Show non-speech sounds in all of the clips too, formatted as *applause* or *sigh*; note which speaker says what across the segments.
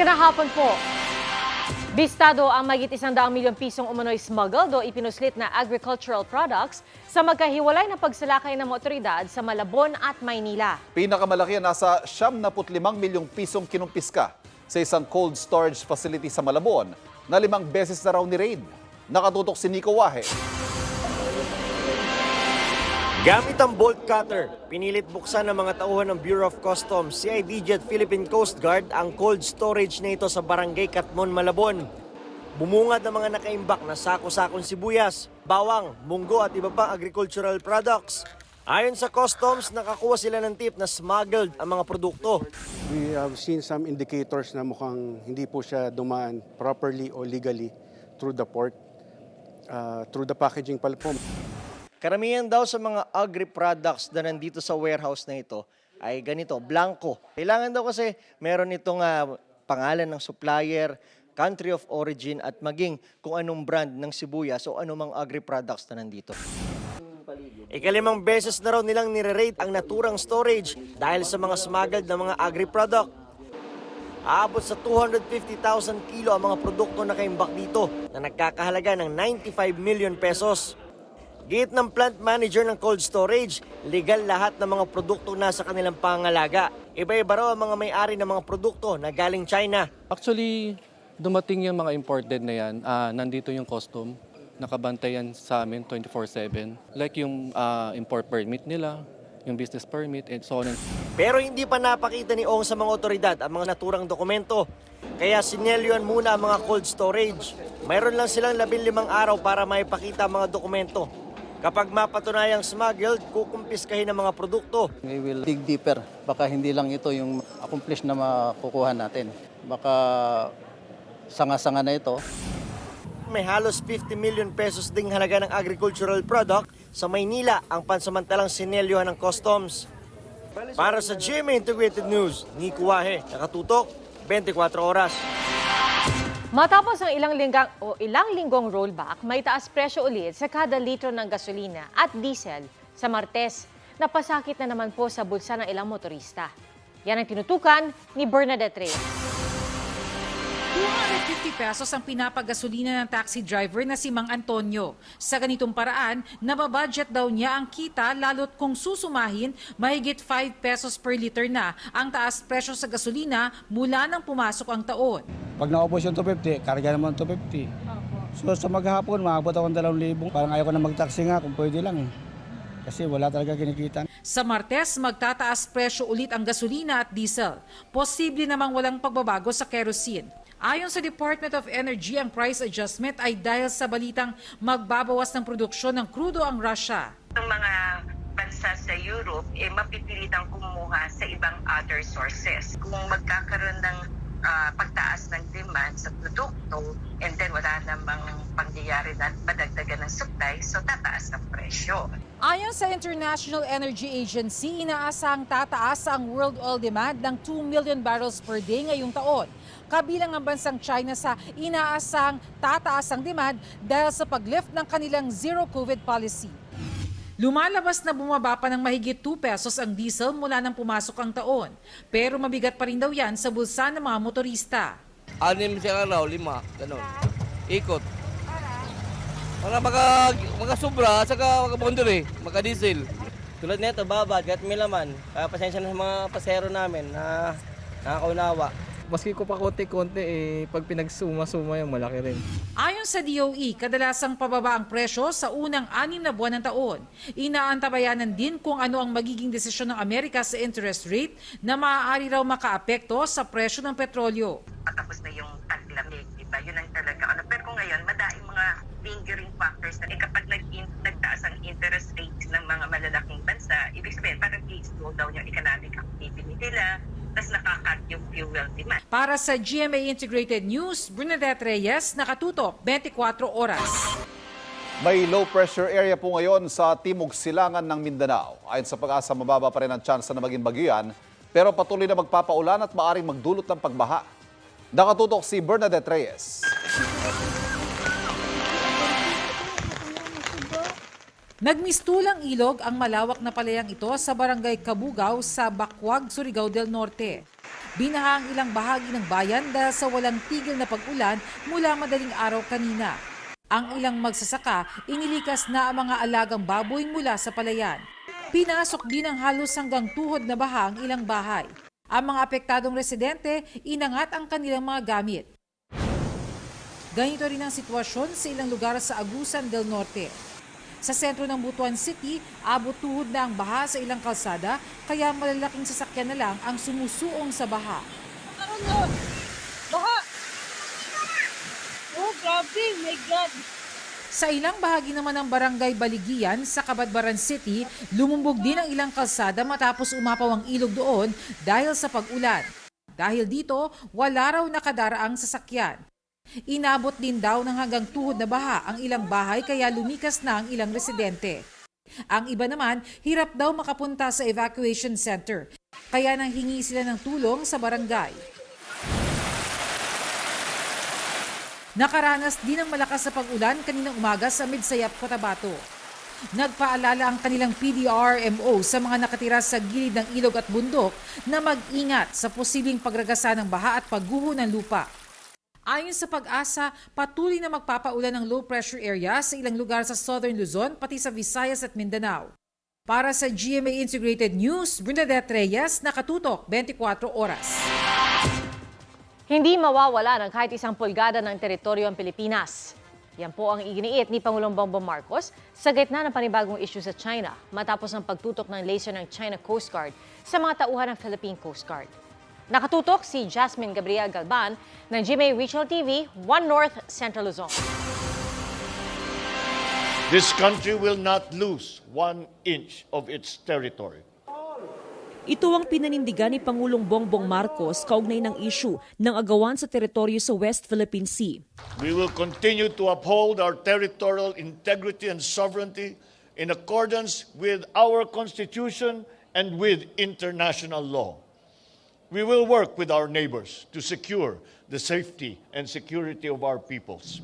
Speaker 1: Magandang hapon po. Bistado ang magit isang daang milyong pisong umano'y smuggled o ipinuslit na agricultural products sa magkahiwalay na pagsalakay ng otoridad sa Malabon at Maynila.
Speaker 2: Pinakamalaki yan, nasa 75 milyong pisong kinumpiska sa isang cold storage facility sa Malabon na limang beses na raw ni-raid. Nakatutok si Nico Wahe.
Speaker 3: Gamit ang bolt cutter, pinilit buksan ng mga tauhan ng Bureau of Customs, CIDG at Philippine Coast Guard ang cold storage na ito sa barangay Katmon, Malabon. Bumungad ang mga nakaimbak na sako-sakong sibuyas, bawang, munggo at iba pang agricultural products. Ayon sa customs, nakakuha sila ng tip na smuggled ang mga produkto.
Speaker 4: We have seen some indicators na mukhang hindi po siya dumaan properly or legally through the port, uh, through the packaging pala po.
Speaker 3: Karamihan daw sa mga agri-products na nandito sa warehouse na ito ay ganito, blanco. Kailangan daw kasi meron itong ah, pangalan ng supplier, country of origin at maging kung anong brand ng sibuyas o anumang agri-products na nandito. Ikalimang beses na raw nilang nire-rate ang naturang storage dahil sa mga smuggled na mga agri-product. Aabot sa 250,000 kilo ang mga produkto na kaimbak dito na nagkakahalaga ng 95 million pesos. Gate ng plant manager ng cold storage, legal lahat ng mga produkto na sa kanilang pangalaga. Iba-iba raw ang mga may-ari ng mga produkto na galing China.
Speaker 5: Actually, dumating yung mga imported na yan. Ah, nandito yung custom. Nakabantay yan sa amin 24-7. Like yung ah, import permit nila, yung business permit, and so on. and-
Speaker 3: Pero hindi pa napakita ni Ong sa mga otoridad ang mga naturang dokumento. Kaya sinelyuan muna ang mga cold storage. Mayroon lang silang 15 araw para maipakita ang mga dokumento. Kapag mapatunayang smuggled, kukumpiskahin ang mga produkto.
Speaker 6: We will dig deeper. Baka hindi lang ito yung accomplish na makukuha natin. Baka sanga-sanga na ito.
Speaker 3: May halos 50 million pesos ding halaga ng agricultural product sa Maynila ang pansamantalang sinelyuhan ng customs. Para sa GMA Integrated News, Nico Wahe, nakatutok, 24 oras.
Speaker 1: Matapos ang ilang linggang o ilang linggong rollback, may taas presyo ulit sa kada litro ng gasolina at diesel sa Martes. Napasakit na naman po sa bulsa ng ilang motorista. Yan ang tinutukan ni Bernadette Reyes.
Speaker 7: 250 pesos ang pinapagasolina ng taxi driver na si Mang Antonio. Sa ganitong paraan, nababudget daw niya ang kita lalo't kung susumahin, mahigit 5 pesos per liter na ang taas presyo sa gasolina mula nang pumasok ang taon.
Speaker 8: Pag naubos yung 250, karga naman 250. So sa maghapon, maabot ako ng 2,000. Parang ayaw ko na mag-taxi nga kung pwede lang. eh. Kasi wala talaga kinikita.
Speaker 7: Sa Martes, magtataas presyo ulit ang gasolina at diesel. Posible namang walang pagbabago sa kerosene. Ayon sa Department of Energy, ang price adjustment ay dahil sa balitang magbabawas ng produksyon ng krudo ang Russia.
Speaker 9: ng mga bansa sa Europe, eh, mapipilitang kumuha sa ibang other sources. Kung magkakaroon ng ah, pagtaas ng demand sa produkto, and then wala namang pangyayari na madagdagan ng supply, so tataas ang presyo.
Speaker 7: Ayon sa International Energy Agency, inaasahang tataas ang world oil demand ng 2 million barrels per day ngayong taon. Kabilang ang bansang China sa inaasahang tataas ang demand dahil sa paglift ng kanilang zero COVID policy. Lumalabas na bumaba pa ng mahigit 2 pesos ang diesel mula nang pumasok ang taon. Pero mabigat pa rin daw yan sa bulsa ng mga motorista.
Speaker 10: Anim siya araw, lima, ganun. Ikot. Para maka, makasubra, saka makabondere, maka-diesel.
Speaker 3: Tulad nito, babad, kahit may laman. Kaya pasensya na sa mga pasero namin na nakakaunawa.
Speaker 10: Maski ko pa konti-konti, eh, pag pinagsuma-suma yung malaki rin.
Speaker 7: Ayon sa DOE, kadalasang pababa ang presyo sa unang anim na buwan ng taon. Inaantabayanan din kung ano ang magiging desisyon ng Amerika sa interest rate na maaari raw makaapekto sa presyo ng petrolyo.
Speaker 9: Patapos na yung taglamig, di ba? Yun ang talaga. Ano. Pero kung ngayon, madaing mga lingering factors na eh, kapag nag nagtaas ang interest rates ng mga malalaking bansa, ibig sabihin, parang i-slow down yung economic activity nila, tapos nakakat yung fuel demand.
Speaker 7: Para sa GMA Integrated News, Bernadette Reyes, nakatutok 24 oras.
Speaker 2: May low pressure area po ngayon sa timog silangan ng Mindanao. Ayon sa pag-asa, mababa pa rin ang tsansa na maging bagyan, pero patuloy na magpapaulan at maaring magdulot ng pagbaha. Nakatutok si Bernadette Reyes.
Speaker 7: Nagmistulang ilog ang malawak na palayang ito sa barangay Kabugaw sa Bakwag, Surigao del Norte. Binaha ang ilang bahagi ng bayan dahil sa walang tigil na pag-ulan mula madaling araw kanina. Ang ilang magsasaka, inilikas na ang mga alagang baboy mula sa palayan. Pinasok din ng halos hanggang tuhod na baha ang ilang bahay. Ang mga apektadong residente, inangat ang kanilang mga gamit. Ganito rin ang sitwasyon sa ilang lugar sa Agusan del Norte. Sa sentro ng Butuan City, abot tuhod na ang baha sa ilang kalsada, kaya malalaking sasakyan na lang ang sumusuong sa baha. Sa ilang bahagi naman ng barangay Baligian sa Kabadbaran City, lumumbog din ang ilang kalsada matapos umapaw ang ilog doon dahil sa pag-ulan. Dahil dito, wala raw nakadaraang sasakyan. Inabot din daw ng hanggang tuhod na baha ang ilang bahay kaya lumikas na ang ilang residente. Ang iba naman, hirap daw makapunta sa evacuation center. Kaya nang hingi sila ng tulong sa barangay. Nakaranas din ng malakas na pag-ulan kaninang umaga sa Midsayap, Cotabato. Nagpaalala ang kanilang PDRMO sa mga nakatira sa gilid ng ilog at bundok na mag-ingat sa posibleng pagragasa ng baha at pagguho ng lupa. Ayon sa pag-asa, patuloy na magpapaulan ng low pressure area sa ilang lugar sa Southern Luzon pati sa Visayas at Mindanao. Para sa GMA Integrated News, Bernadette Reyes, nakatutok 24 oras.
Speaker 1: Hindi mawawala ng kahit isang pulgada ng teritoryo ang Pilipinas. Yan po ang iginiit ni Pangulong Bongbong Marcos sa gitna ng panibagong issue sa China matapos ang pagtutok ng laser ng China Coast Guard sa mga tauhan ng Philippine Coast Guard. Nakatutok si Jasmine Gabriel Galban ng GMA Regional TV, One North Central Luzon.
Speaker 11: This country will not lose one inch of its territory.
Speaker 12: Ito ang pinanindigan ni Pangulong Bongbong Marcos kaugnay ng issue ng agawan sa teritoryo sa West Philippine Sea.
Speaker 11: We will continue to uphold our territorial integrity and sovereignty in accordance with our Constitution and with international law. We will work with our neighbors to secure the safety and security of our peoples.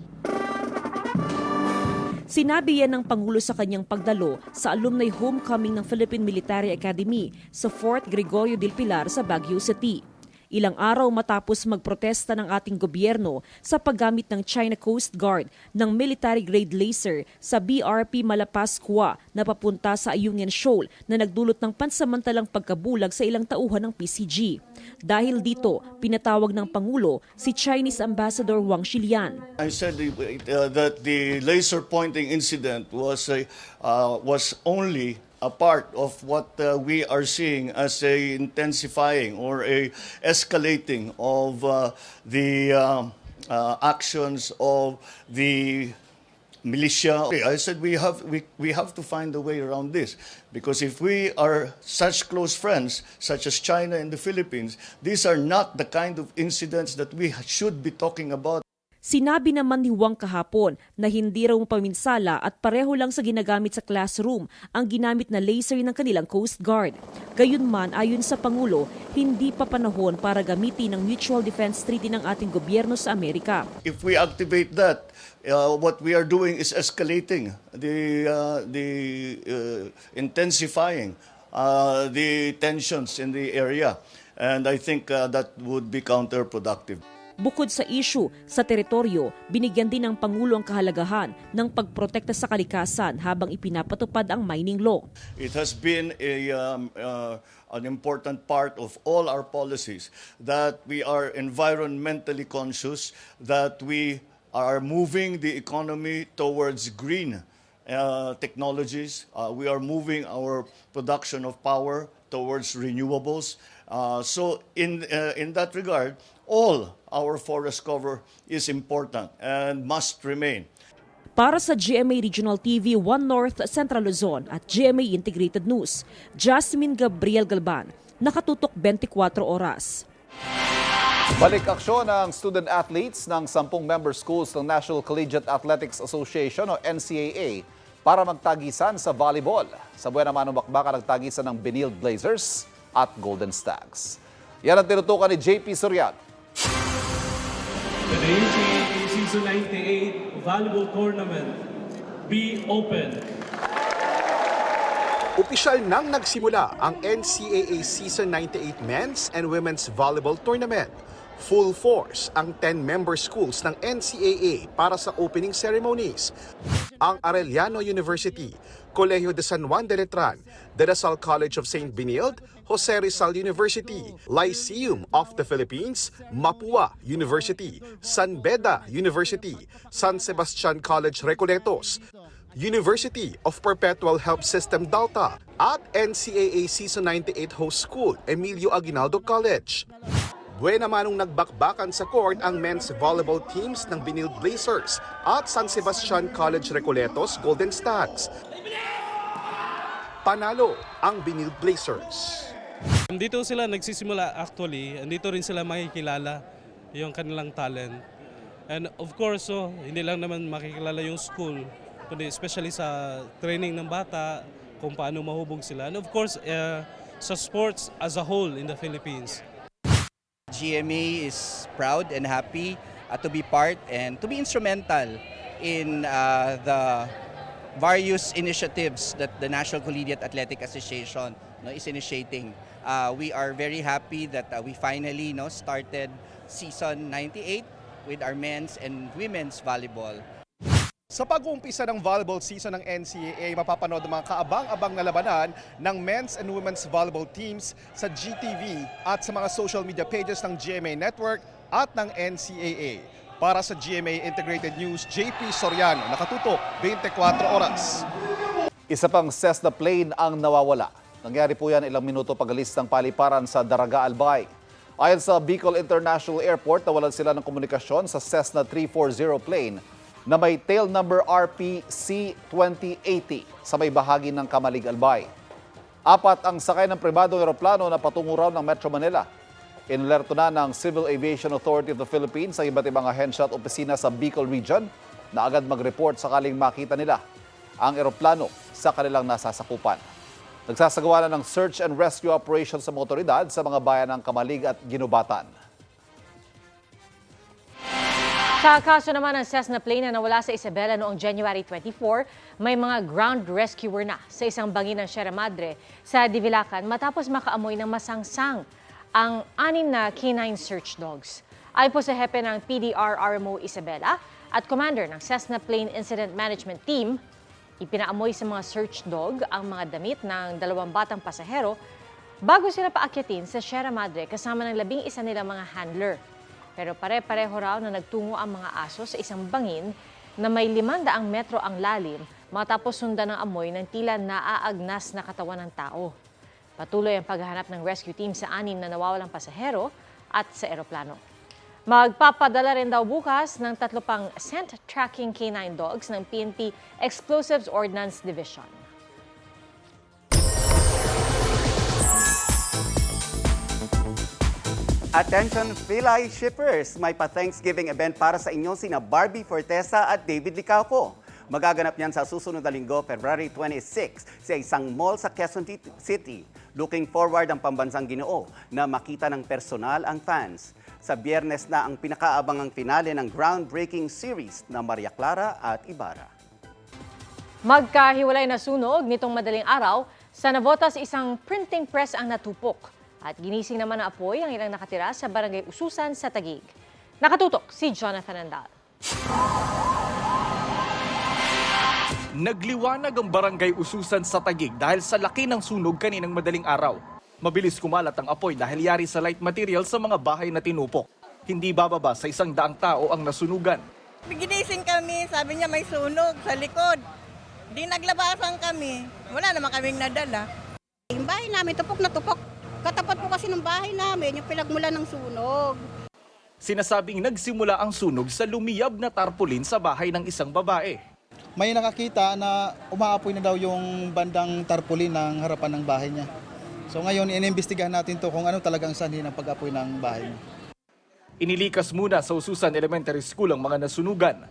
Speaker 12: Sinabi yan ng Pangulo sa kanyang pagdalo sa alumni homecoming ng Philippine Military Academy sa Fort Gregorio del Pilar sa Baguio City. Ilang araw matapos magprotesta ng ating gobyerno sa paggamit ng China Coast Guard ng military-grade laser sa BRP Malapas Kua na papunta sa Ayungin Shoal na nagdulot ng pansamantalang pagkabulag sa ilang tauhan ng PCG. Dahil dito, pinatawag ng Pangulo si Chinese Ambassador Wang Xilian.
Speaker 11: I said uh, that the laser pointing incident was a, uh, was only a part of what uh, we are seeing as a intensifying or a escalating of uh, the um, uh, actions of the militia. I said we have we, we have to find a way around this because if we are such close friends such as China and the Philippines, these are not the kind of incidents that we should be talking about.
Speaker 12: Sinabi naman ni Wang kahapon na hindi raw paminsala at pareho lang sa ginagamit sa classroom ang ginamit na laser ng kanilang Coast Guard. Gayunman ayon sa Pangulo, hindi pa panahon para gamitin ang Mutual Defense Treaty ng ating gobyerno sa Amerika.
Speaker 11: If we activate that, uh, what we are doing is escalating the uh, the uh, intensifying uh, the tensions in the area, and I think uh, that would be counterproductive.
Speaker 12: Bukod sa issue sa teritoryo, binigyan din ng Pangulo ang kahalagahan ng pagprotekta sa kalikasan habang ipinapatupad ang mining law.
Speaker 11: It has been a, um, uh, an important part of all our policies that we are environmentally conscious, that we are moving the economy towards green uh, technologies. Uh, we are moving our production of power towards renewables. Uh, so, in, uh, in that regard, all our forest cover is important and must remain.
Speaker 12: Para sa GMA Regional TV, One North Central Luzon at GMA Integrated News, Jasmine Gabriel Galban, nakatutok 24 oras.
Speaker 2: Balik aksyon ng student athletes ng 10 member schools ng National Collegiate Athletics Association o NCAA para magtagisan sa volleyball. Sa Buena Mano Bakbaka nagtagisan ng Benil Blazers at Golden Stags. Yan ang tinutukan ni JP Soriano.
Speaker 13: The NCAA Season 98 Volleyball Tournament be open.
Speaker 14: Opisyal nang nagsimula ang NCAA Season 98 Men's and Women's Volleyball Tournament. Full force ang 10-member schools ng NCAA para sa opening ceremonies. Ang Arellano University, Colegio de San Juan de Letran, De La Salle College of St. Benilde, Jose Rizal University, Lyceum of the Philippines, Mapua University, San Beda University, San Sebastian College Recoletos, University of Perpetual Help System Delta at NCAA Season 98 host school Emilio Aguinaldo College. Buena manong nagbakbakan sa court ang men's volleyball teams ng Benil Blazers at San Sebastian College Recoletos Golden Stags. Panalo ang Benil Blazers.
Speaker 13: Dito sila nagsisimula actually, andito rin sila makikilala yung kanilang talent. And of course, oh, hindi lang naman makikilala yung school, kundi especially sa training ng bata, kung paano mahubog sila. And of course, eh, sa sports as a whole in the Philippines.
Speaker 15: GMA is proud and happy uh, to be part and to be instrumental in uh, the various initiatives that the National Collegiate Athletic Association no, is initiating. Uh, we are very happy that uh, we finally no, started season 98 with our men's and women's volleyball.
Speaker 14: Sa pag-uumpisa ng volleyball season ng NCAA, mapapanood ang mga kaabang-abang na labanan ng men's and women's volleyball teams sa GTV at sa mga social media pages ng GMA Network at ng NCAA. Para sa GMA Integrated News, JP Soriano, nakatutok 24 oras.
Speaker 2: Isa pang Cessna plane ang nawawala. Nangyari po yan ilang minuto pagalis ng paliparan sa Daraga Albay. Ayon sa Bicol International Airport, nawalan sila ng komunikasyon sa Cessna 340 plane na may tail number RPC-2080 sa may bahagi ng Kamalig Albay. Apat ang sakay ng pribadong eroplano na patungo raw ng Metro Manila. Inulerto na ng Civil Aviation Authority of the Philippines sa iba't ibang ahensya at opisina sa Bicol Region na agad mag-report sakaling makita nila ang eroplano sa kanilang nasasakupan. Nagsasagawa na ng search and rescue operation sa mga otoridad sa mga bayan ng Kamalig at Ginubatan.
Speaker 1: Sa kaso naman ng Cessna plane na nawala sa Isabela noong January 24, may mga ground rescuer na sa isang bangin ng Sierra Madre sa Divilacan matapos makaamoy ng masangsang ang anim na canine search dogs. Ayon po sa hepe ng PDR RMO Isabela at commander ng Cessna Plane Incident Management Team, ipinaamoy sa mga search dog ang mga damit ng dalawang batang pasahero bago sila paakyatin sa Sierra Madre kasama ng labing isa nilang mga handler. Pero pare-pareho raw na nagtungo ang mga aso sa isang bangin na may 500 metro ang lalim matapos sundan ng amoy ng tila naaagnas na katawan ng tao. Patuloy ang paghahanap ng rescue team sa anim na nawawalang pasahero at sa eroplano. Magpapadala rin daw bukas ng tatlo pang scent tracking canine dogs ng PNP Explosives Ordnance Division.
Speaker 16: Attention Philae shippers! May pa-Thanksgiving event para sa inyo sina Barbie Fortesa at David Licauco. Magaganap niyan sa susunod na linggo, February 26, sa isang mall sa Quezon City. Looking forward ang pambansang ginoo na makita ng personal ang fans. Sa biyernes na ang pinakaabangang finale ng groundbreaking series na Maria Clara at Ibarra.
Speaker 1: Magkahiwalay na sunog nitong madaling araw sa Navotas isang printing press ang natupok. At ginising naman na apoy ang ilang nakatira sa barangay Ususan sa Tagig. Nakatutok si Jonathan Andal.
Speaker 17: Nagliwanag ang barangay Ususan sa Tagig dahil sa laki ng sunog kaninang madaling araw. Mabilis kumalat ang apoy dahil yari sa light material sa mga bahay na tinupok. Hindi bababa sa isang daang tao ang nasunugan.
Speaker 18: Ginising kami, sabi niya may sunog sa likod. Di naglabasan kami. Wala naman kaming nadala.
Speaker 19: Yung bahay namin, tupok na tupok. Katapat po kasi ng bahay namin, yung pinagmula ng sunog.
Speaker 17: Sinasabing nagsimula ang sunog sa lumiyab na tarpaulin sa bahay ng isang babae.
Speaker 8: May nakakita na umaapoy na daw yung bandang tarpaulin ng harapan ng bahay niya. So ngayon, inimbestigahan natin to kung ano talagang sanhi ng pag-apoy ng bahay.
Speaker 17: Inilikas muna sa Ususan Elementary School ang mga nasunugan.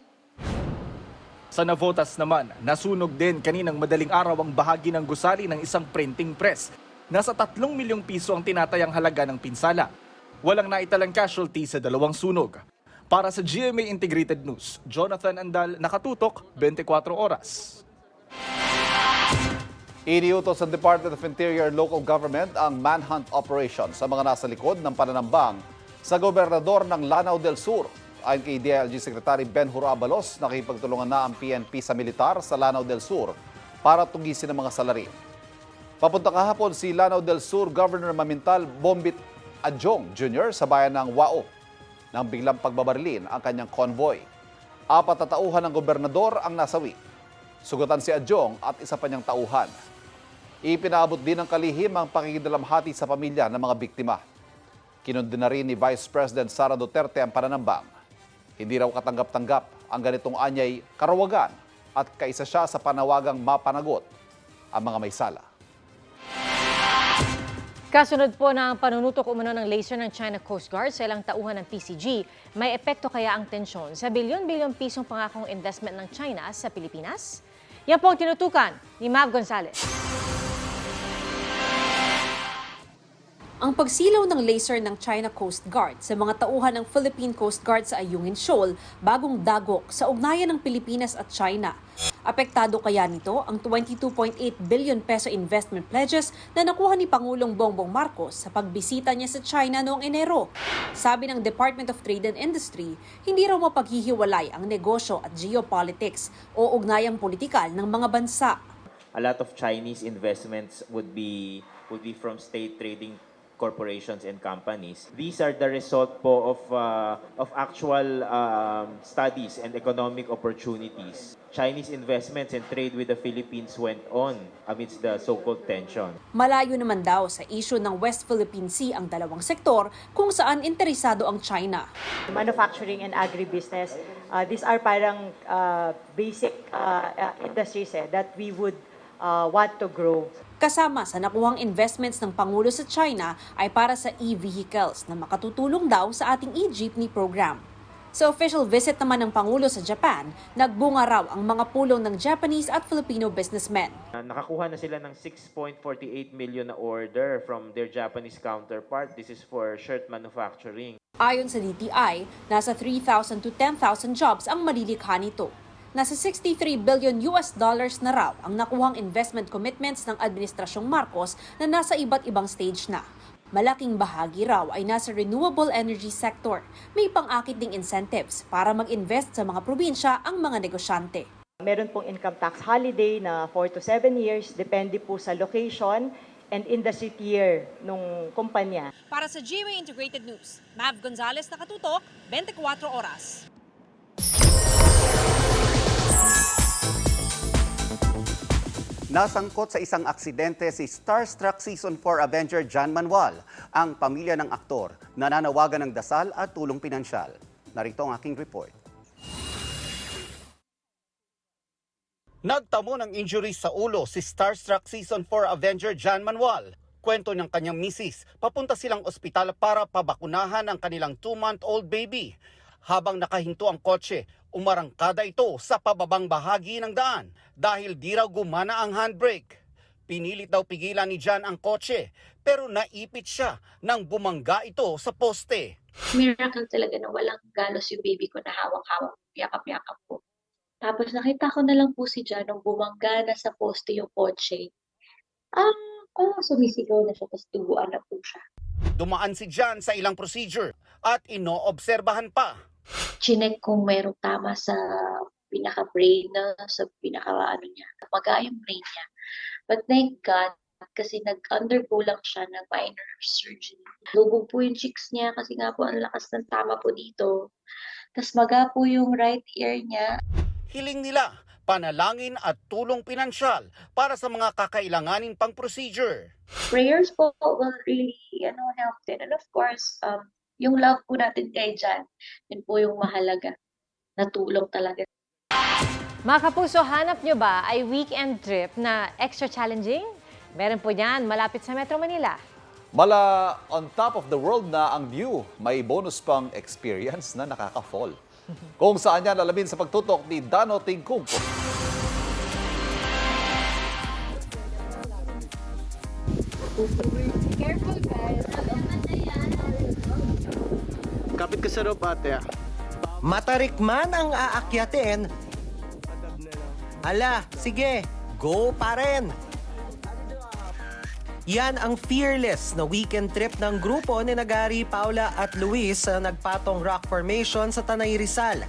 Speaker 17: Sa Navotas naman, nasunog din kaninang madaling araw ang bahagi ng gusali ng isang printing press. Nasa 3 milyong piso ang tinatayang halaga ng pinsala. Walang naitalang casualty sa dalawang sunog. Para sa GMA Integrated News, Jonathan Andal, nakatutok 24 oras.
Speaker 2: Iniutos sa Department of Interior Local Government ang manhunt operation sa mga nasa likod ng pananambang sa gobernador ng Lanao del Sur. Ayon kay DILG Secretary Ben Hurabalos, nakipagtulungan na ang PNP sa militar sa Lanao del Sur para tugisin ang mga salarin. Papunta kahapon si Lanao del Sur Governor Mamintal Bombit Adjong Jr. sa bayan ng Wao nang biglang pagbabarilin ang kanyang convoy. Apat na tauhan ng gobernador ang nasawi. Sugatan si Adjong at isa pa niyang tauhan. Ipinaabot din ng kalihim ang pakikidalamhati sa pamilya ng mga biktima. Kinundi na rin ni Vice President Sara Duterte ang pananambang. Hindi raw katanggap-tanggap ang ganitong anyay karawagan at kaisa siya sa panawagang mapanagot ang mga may sala.
Speaker 1: Kasunod po ng panunutok umano ng laser ng China Coast Guard sa ilang tauhan ng PCG, may epekto kaya ang tensyon sa bilyon-bilyong pisong pangakong investment ng China sa Pilipinas? Yan po ang tinutukan ni Mav Gonzalez.
Speaker 20: Ang pagsilaw ng laser ng China Coast Guard sa mga tauhan ng Philippine Coast Guard sa Ayungin Shoal, bagong dagok sa ugnayan ng Pilipinas at China. Apektado kaya nito ang 22.8 billion peso investment pledges na nakuha ni Pangulong Bongbong Marcos sa pagbisita niya sa China noong Enero. Sabi ng Department of Trade and Industry, hindi raw mapaghihiwalay ang negosyo at geopolitics o ugnayang politikal ng mga bansa.
Speaker 21: a lot of Chinese investments would be would be from state trading corporations and companies. These are the result po of uh, of actual um, studies and economic opportunities. Chinese investments and trade with the Philippines went on amidst the so-called tension.
Speaker 20: Malayo naman daw sa issue ng West Philippine Sea ang dalawang sektor kung saan interesado ang China.
Speaker 22: manufacturing and agribusiness. Uh, these are parang uh, basic uh, uh, industries eh, that we would uh, want to grow.
Speaker 20: Kasama sa nakuhang investments ng Pangulo sa China ay para sa e-vehicles na makatutulong daw sa ating e-jeepney program. Sa official visit naman ng Pangulo sa Japan, nagbunga raw ang mga pulong ng Japanese at Filipino businessmen.
Speaker 21: Uh, nakakuha na sila ng 6.48 million na order from their Japanese counterpart. This is for shirt manufacturing.
Speaker 20: Ayon sa DTI, nasa 3,000 to 10,000 jobs ang malilikha nito. Nasa 63 billion US dollars na raw ang nakuhang investment commitments ng Administrasyong Marcos na nasa iba't ibang stage na. Malaking bahagi raw ay nasa renewable energy sector. May pang-akit ding incentives para mag-invest sa mga probinsya ang mga negosyante.
Speaker 22: Meron pong income tax holiday na 4 to 7 years, depende po sa location and industry tier nung kumpanya.
Speaker 20: Para sa GMA Integrated News, Mav Gonzalez nakatutok, 24 oras.
Speaker 16: Nasangkot sa isang aksidente si Starstruck Season 4 Avenger John Manuel, ang pamilya ng aktor, nananawagan ng dasal at tulong pinansyal. Narito ang aking report. Nagtamo ng injury sa ulo si Starstruck Season 4 Avenger John Manuel. Kwento ng kanyang misis, papunta silang ospital para pabakunahan ang kanilang 2-month-old baby. Habang nakahinto ang kotse, umarangkada ito sa pababang bahagi ng daan dahil di raw gumana ang handbrake. Pinilit daw pigilan ni John ang kotse pero naipit siya nang bumangga ito sa poste.
Speaker 23: miracle talaga na walang galos yung baby ko na hawak-hawak, yakap-yakap po. Tapos nakita ko na lang po si Jan nung bumangga na sa poste yung kotse. Ah, oh, sumisigaw na siya, tapos tubuan na po siya.
Speaker 16: Dumaan si John sa ilang procedure at inoobserbahan pa.
Speaker 23: Chinek kung merong tama sa pinaka-brain na, sa pinaka-ano niya, maga yung brain niya. But thank God, kasi nag-undergo lang siya ng minor surgery. Lubog po yung cheeks niya kasi nga po ang lakas ng tama po dito. Tapos maga po yung right ear niya.
Speaker 16: Hiling nila panalangin at tulong pinansyal para sa mga kakailanganin pang procedure.
Speaker 23: prayers po will really you know, help din. And of course, um, yung love po natin kay Jan, yun po yung mahalaga. Natulong talaga.
Speaker 1: Mga kapuso, hanap nyo ba ay weekend trip na extra challenging? Meron po yan malapit sa Metro Manila.
Speaker 2: Mala on top of the world na ang view, may bonus pang experience na nakaka-fall. *laughs* Kung saan yan alamin sa pagtutok ni Dano Tingkungko.
Speaker 23: Careful
Speaker 3: Kapit ka sa rope ate. Matarik man ang aakyatin. Ala, sige, go pa rin.
Speaker 24: Yan ang fearless na weekend trip ng grupo ni Nagari, Paula at Luis sa nagpatong rock formation sa Tanay Rizal.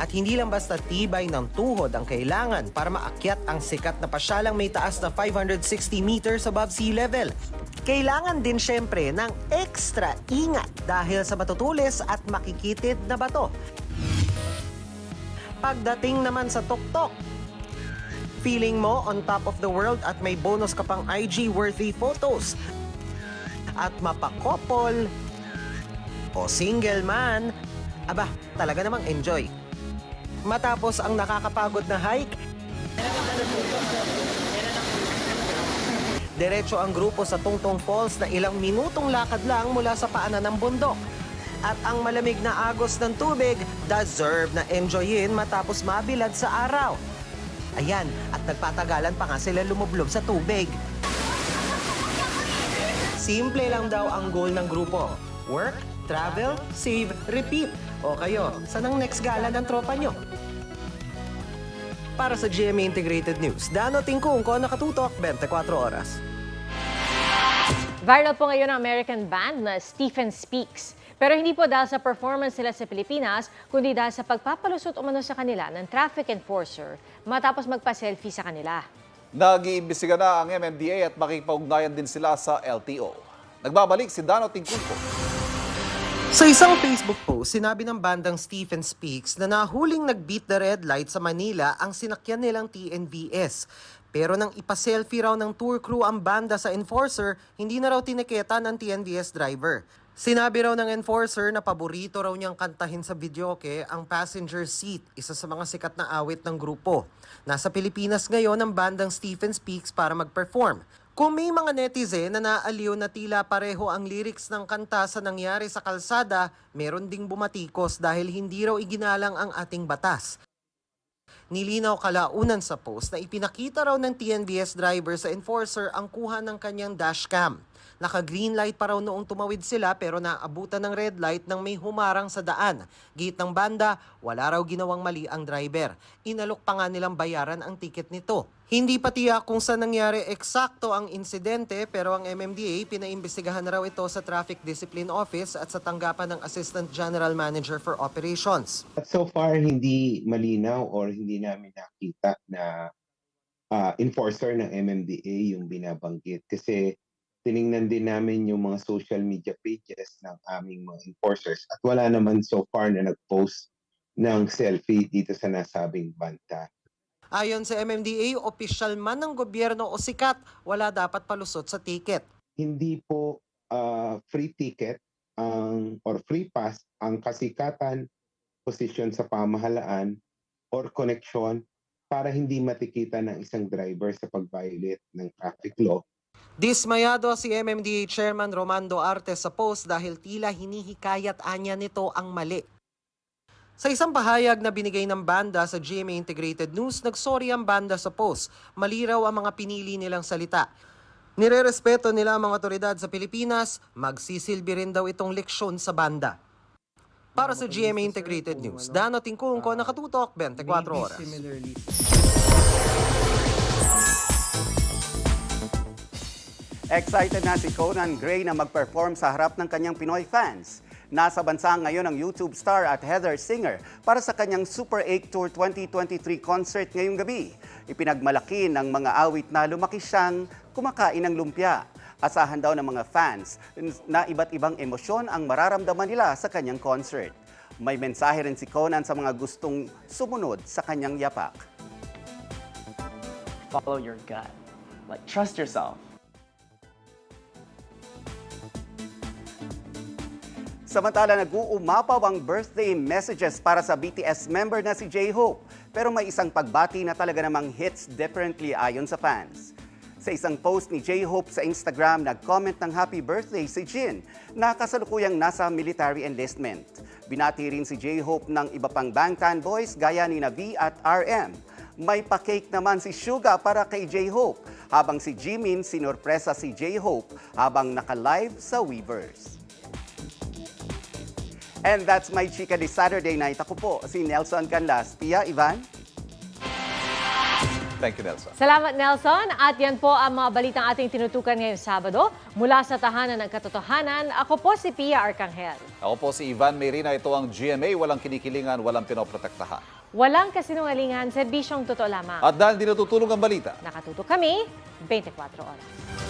Speaker 24: At hindi lang basta tibay ng tuhod ang kailangan para maakyat ang sikat na pasyalang may taas na 560 meters above sea level. Kailangan din syempre ng extra ingat dahil sa matutulis at makikitid na bato. Pagdating naman sa tuktok, Feeling mo on top of the world at may bonus ka pang IG-worthy photos. At mapakopol o single man, aba, talaga namang enjoy. Matapos ang nakakapagod na hike, Diretso ang grupo sa Tungtong Falls na ilang minutong lakad lang mula sa paanan ng bundok. At ang malamig na agos ng tubig, deserve na enjoyin matapos mabilad sa araw. Ayan, at nagpatagalan pa nga sila lumublob sa tubig. Simple lang daw ang goal ng grupo. Work, travel, save, repeat. O kayo, saan ang next gala ng tropa nyo? Para sa GMA Integrated News, Dano Tingkungko, nakatutok 24 oras.
Speaker 1: Viral po ngayon ang American band na Stephen Speaks. Pero hindi po dahil sa performance nila sa Pilipinas, kundi dahil sa pagpapalusot umano sa kanila ng traffic enforcer matapos magpa-selfie sa kanila.
Speaker 2: Nag-iimbestiga na ang MMDA at makipag-ugnayan din sila sa LTO. Nagbabalik si Dano Tingkungko.
Speaker 24: Sa isang Facebook post, sinabi ng bandang Stephen Speaks na nahuling nag-beat the red light sa Manila ang sinakyan nilang TNVS. Pero nang ipa-selfie raw ng tour crew ang banda sa enforcer, hindi na raw tiniketa ng TNVS driver. Sinabi raw ng enforcer na paborito raw niyang kantahin sa videoke ang Passenger Seat, isa sa mga sikat na awit ng grupo. Nasa Pilipinas ngayon ang bandang Stephen Speaks para mag-perform. Kung may mga netizen na naaliw na tila pareho ang lyrics ng kanta sa nangyari sa kalsada, meron ding bumatikos dahil hindi raw iginalang ang ating batas. Nilinaw kalaunan sa post na ipinakita raw ng TNBS driver sa enforcer ang kuha ng kanyang dashcam. Naka-green light pa raw noong tumawid sila pero naabutan ng red light nang may humarang sa daan. Git ng banda, wala raw ginawang mali ang driver. Inalok pa nga nilang bayaran ang ticket nito. Hindi pa tiyak kung saan nangyari eksakto ang insidente pero ang MMDA pinaimbestigahan na raw ito sa Traffic Discipline Office at sa tanggapan ng Assistant General Manager for Operations.
Speaker 25: But so far, hindi malinaw or hindi namin nakita na ah, enforcer ng MMDA yung binabanggit. Kasi tiningnan din namin yung mga social media pages ng aming mga enforcers at wala naman so far na nag-post ng selfie dito sa nasabing banta.
Speaker 24: Ayon sa MMDA, opisyal man ng gobyerno o sikat, wala dapat palusot sa ticket.
Speaker 25: Hindi po ah, free ticket ang or free pass ang kasikatan, posisyon sa pamahalaan or connection para hindi matikita ng isang driver sa pag-violate ng traffic law
Speaker 24: Dismayado si MMDA Chairman Romando Artes sa post dahil tila hinihikayat anya nito ang mali. Sa isang pahayag na binigay ng banda sa GMA Integrated News, nagsorry ang banda sa post. Maliraw ang mga pinili nilang salita. Nirerespeto nila ang mga otoridad sa Pilipinas, magsisilbi rin daw itong leksyon sa banda. Para sa GMA Integrated News, Dano Tingkungko, nakatutok 24 oras.
Speaker 16: Excited na si Conan Gray na mag-perform sa harap ng kanyang Pinoy fans. Nasa bansa ngayon ang YouTube star at Heather Singer para sa kanyang Super 8 Tour 2023 concert ngayong gabi. Ipinagmalaki ng mga awit na lumaki siyang kumakain ng lumpia. Asahan daw ng mga fans na iba't ibang emosyon ang mararamdaman nila sa kanyang concert. May mensahe rin si Conan sa mga gustong sumunod sa kanyang yapak.
Speaker 26: follow your gut. Like, trust yourself.
Speaker 16: Samantala, nag-uumapaw ang birthday messages para sa BTS member na si J-Hope. Pero may isang pagbati na talaga namang hits differently ayon sa fans. Sa isang post ni J-Hope sa Instagram, nag-comment ng happy birthday si Jin na kasalukuyang nasa military enlistment. Binati rin si J-Hope ng iba pang Bangtan boys gaya ni na V at RM. May pa-cake naman si Suga para kay J-Hope, habang si Jimin sinorpresa si J-Hope habang naka-live sa Weavers. And that's my chika this Saturday night. Ako po, si Nelson Canlas. Pia, Ivan?
Speaker 2: Thank you, Nelson.
Speaker 1: Salamat Nelson at yan po ang mga balitang ating tinutukan ngayong Sabado. Mula sa Tahanan ng Katotohanan, ako po si Pia Arcangel.
Speaker 2: Ako po si Ivan Mayrina. Ito ang GMA. Walang kinikilingan, walang pinoprotektahan.
Speaker 1: Walang kasinungalingan, serbisyong totoo lamang.
Speaker 2: At dahil di natutulog ang balita,
Speaker 1: Nakatutok kami 24 oras.